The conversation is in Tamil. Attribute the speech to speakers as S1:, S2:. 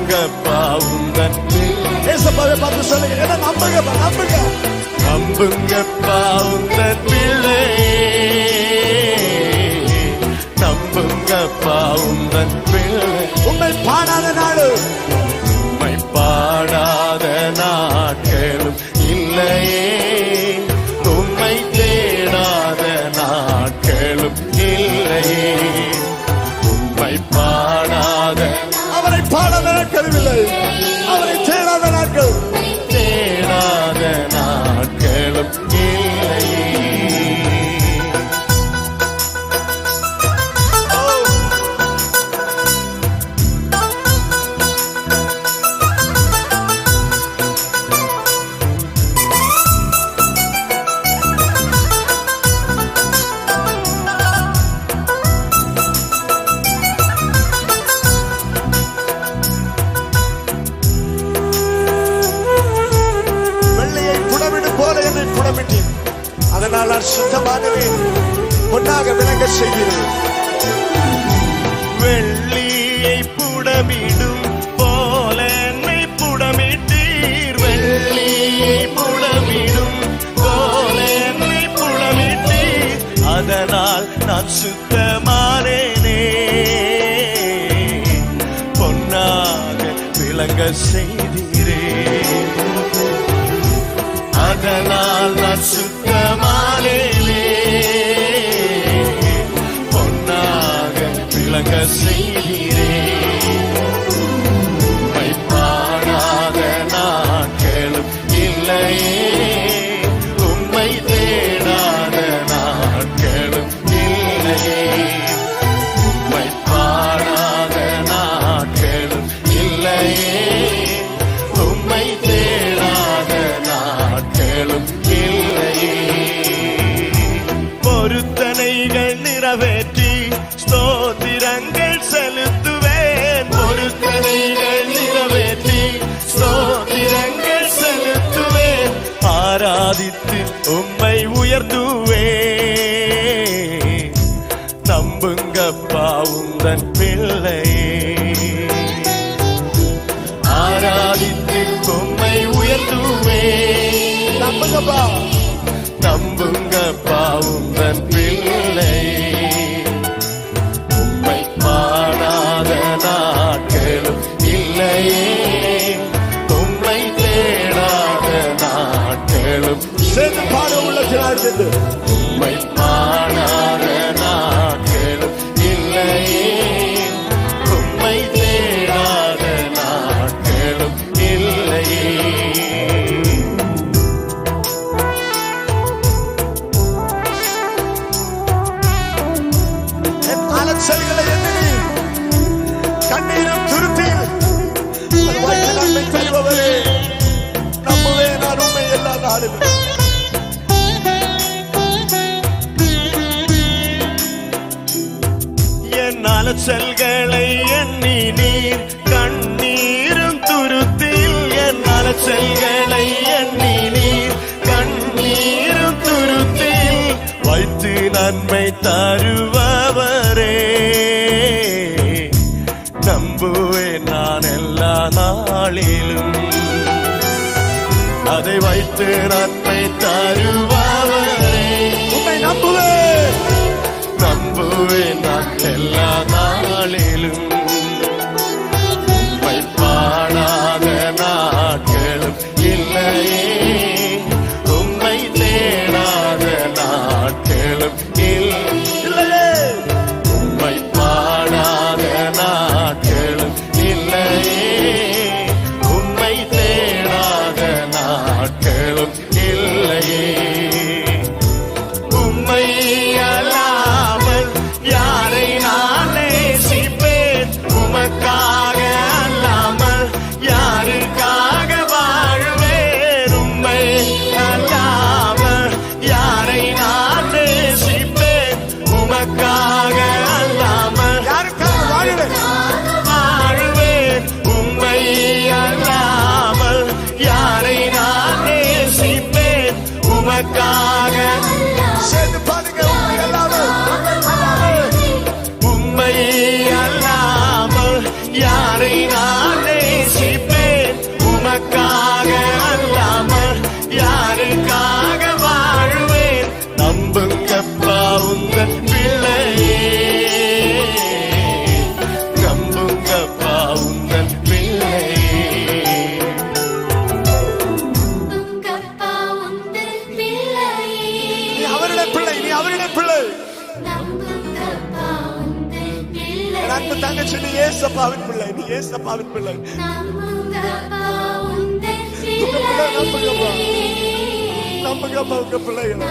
S1: நம்புங்கப்பா உந்தன்
S2: ஏசப்பாவை பார்த்து சொல்லுங்க. என்ன நம்புங்கப்பா நம்புங்க.
S1: நம்புங்கப்பா உந்தன் பிள்ளை நம்புங்கப்பா உந்தன் பிள்ளை
S2: உண்மை பாடாத நாடு
S1: உண்மை பாடாத நாட்களும் இல்லையே. பாடாத
S2: சுத்தமாகவே ஒன்றாக விளங்க செய்கிறேன்.
S1: வெள்ளியை புடமிடும் போல என்னை புடமிட்டீர். வெள்ளியை புடமிடும் போல என்னை புடமிட்டீர். அதனால் நான் சுத்தமானேனே பொன்னாக விளங்க செய்தீரே. அதனால் நான் செய்கிறேன். பாராத உம்மை பாடாத நாட்களும் இல்லையே உயர்த்துவேன் நம்புங்கப்பா.
S2: நம்புங்கப்பா
S1: உந்தன் பிள்ளை. உம்மை பாடாத நாட்களும் இல்லையே. உம்மை தேடாத நாட்களும்.
S2: சேர்ந்து பாட உள்ளத்தினால் சென்று அலச்சல்களை எண்ணி
S1: நீர் கண்ணீரும் துருத்தில் என் அலச்சல்களை எண்ணி நீர் கண்ணீரும் துருத்தில் வைத்து நன்மை தருபவரே. நம்புவேன் நான் எல்லா நாளிலும். அதை வைத்து நன்மை
S2: தருவ நம்புவேன்
S1: நான்
S2: Marina. அன்பு தங்கச்சி நீ ஏசப்பாவின் பிள்ளை நீ ஏசப்பாவின் பிள்ளை.
S3: நம்புங்கப்பா
S2: உங்க பிள்ளைகளை.